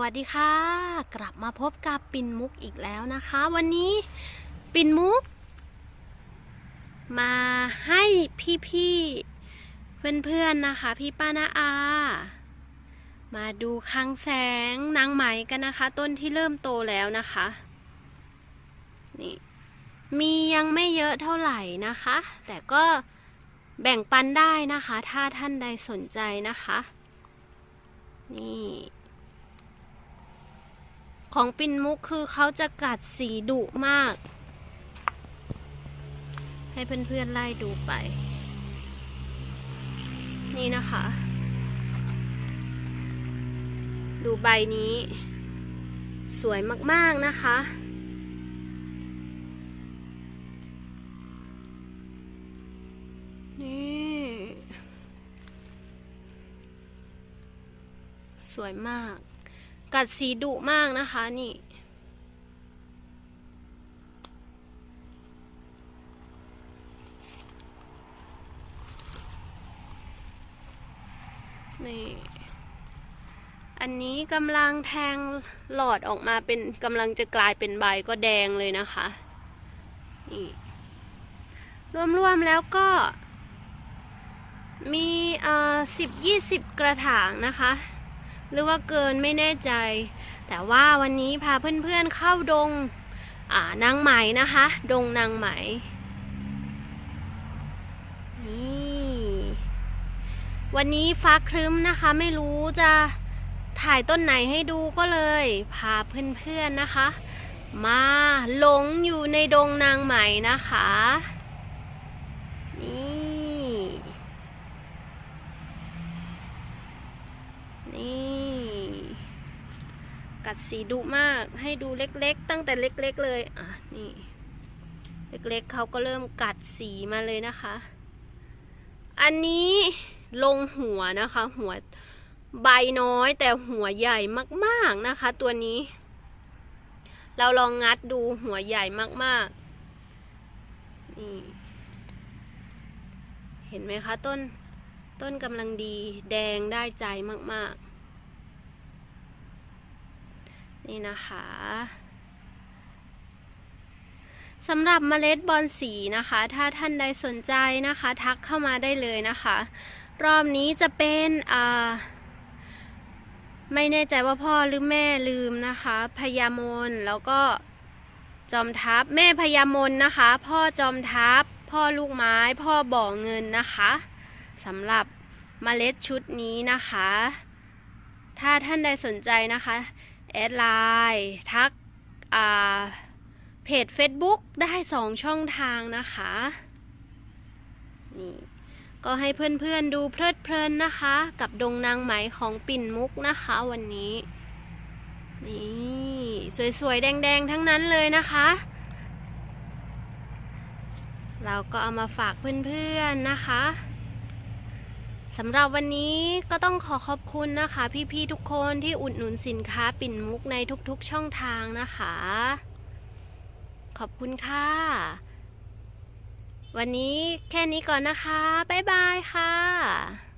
วัสดีค่ะ กลับมาพบกับปิ่นมุกอีกแล้วนะคะ วันนี้ปิ่นมุก มาให้พี่ๆเพื่อนๆนะคะ พี่ป้านาอา มาดูคังแสงนางไหมกันนะคะ ต้นที่เริ่มโตแล้วนะคะนี่มียังไม่เยอะเท่าไหร่นะคะ แต่ก็แบ่งปันได้นะคะ ถ้าท่านใดสนใจนะคะ นี่ ของปินมุกคือเขาจะกัดสีดุมาก ให้เพื่อนๆไล่ดูไป นี่นะคะ ดูใบนี้ สวยมากๆนะคะนี่สวยมาก กัดสีดุมากนะคะนี่ นี่ อันนี้กำลังแทงหลอดออกมาเป็นกำลังจะกลายเป็นใบก็แดงเลยนะคะ นี่รวมๆแล้วก็มีเอ่อสิบยี่สิบกระถางนะคะ หรือว่าเกินไม่แน่ใจ แต่ว่าวันนี้พาเพื่อนๆเข้าดงานางไหมนะคะ ดงนางไหมนี่วันนี้ฟ้าครึ้มนะคะ ไม่รู้จะถ่ายต้นไหนให้ดูก็เลย พาเพื่อนๆนะคะ มาหลงอยู่ในดงนางไหมนะคะนี่นี่ กัดสีดุมากให้ดูเล็กๆ ตั้งแต่เล็กๆเลยอะนี่ เล็กๆเขาก็เริ่มกัดสีมาเลยนะคะ อันนี้ลงหัวนะคะ หัวใบน้อยแต่หัวใหญ่มากๆนะคะ ตัวนี้ เราลองงัดดูหัวใหญ่มากๆนี่เห็นไหมคะต้นต้นกำลังดีแดงได้ใจมากๆ นี่นะคะสำหรับเมล็ดบอลสีนะคะ ถ้าท่านใดสนใจนะคะ ทักเข้ามาได้เลยนะคะ รอบนี้จะเป็นอ่าไม่แน่ใจว่าพ่อหรือแม่ลืมนะคะพญามนแล้วก็จอมทัพแม่พญามนนะคะ พ่อจอมทัพพ่อลูกไม้ พ่อบ่อเงินนะคะสำหรับเมล็ดชุดนี้นะคะ ถ้าท่านใดสนใจนะคะ แอดไลน์ทักอ่าเพจ Facebook ได้สองช่องทางนะคะนี่ก็ให้เพื่อนๆดูเพลิดเพลินนะคะ กับดงนางไหมของปิ่นมุกนะคะวันนี้ นี่สวยๆ แดงๆ ทั้งนั้นเลยนะคะ เราก็เอามาฝากเพื่อนๆนะคะ สำหรับวันนี้ก็ต้องขอขอบคุณนะคะ พี่ๆทุกคนที่อุดหนุนสินค้าปิ่นมุกในทุกๆช่องทางนะคะ ขอบคุณค่ะ วันนี้แค่นี้ก่อนนะคะ บ๊ายบายค่ะ